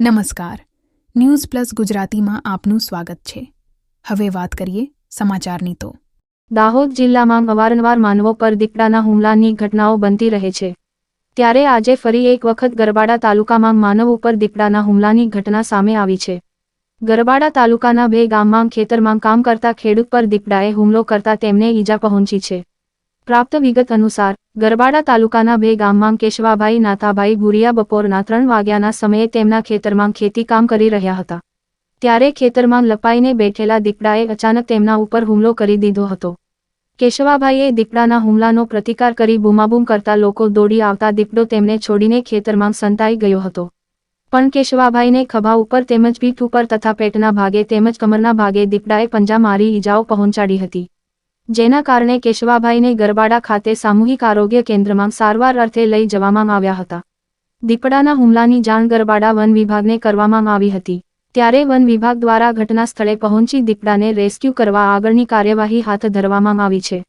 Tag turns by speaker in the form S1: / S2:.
S1: નમસ્કાર. News plus ગુજરાતીમાં આપનું સ્વાગત છે. હવે વાત કરીએ સમાચારની તો.
S2: દાહોદ જિલ્લામાં અવારનવાર માનવો પર દીપડાના હુમલાની ઘટનાઓ બનતી રહે છે. ત્યારે આજે ફરી એક વખત ગરબાડા તાલુકામાં માનવ ઉપર દીપડાના હુમલાની ઘટના સામે આવી છે. ગરબાડા તાલુકાના બે ગામમાં ખેતરમાં કામ કરતા ખેડૂત પર દીપડાએ હુમલો કરતા તેમને ઈજા પહોંચી છે. પ્રાપ્ત વિગત અનુસાર, ગરબાડા તાલુકાના બે ગામમાં કેશવાભાઈ, નાથાભાઈ ભુરિયા બપોરના ત્રણ વાગ્યાના સમયે તેમના ખેતરમાં ખેતી કામ કરી રહ્યા હતા. ત્યારે ખેતરમાં લપાઈને બેઠેલા દીપડાએ અચાનક તેમના ઉપર હુમલો કરી દીધો હતો. કેશવાભાઈએ દીપડાના હુમલાનો પ્રતિકાર કરી બૂમાબૂમ કરતા લોકો દોડી આવતા દીપડો તેમને છોડીને ખેતરમાં સંતાઈ ગયો હતો. પણ કેશવાભાઈને ખભા ઉપર તેમજ પીઠ ઉપર તથા પેટના ભાગે તેમજ કમરના ભાગે દીપડાએ પંજા મારી ઈજાઓ પહોંચાડી હતી. જેના કારણે કેશવાભાઈને ગરબાડા ખાતે સામૂહિક આરોગ્ય કેન્દ્રમાં સારવાર અર્થે લઈ જવામાં આવ્યા હતા. દીપડાના હુમલાની જાણ ગરબાડા વન વિભાગને કરવામાં આવી હતી. ત્યારે વન વિભાગ દ્વારા ઘટના સ્થળે પહોંચી દીપડાને રેસ્ક્યુ કરવા આગળની કાર્યવાહી હાથ ધરવામાં આવી છે.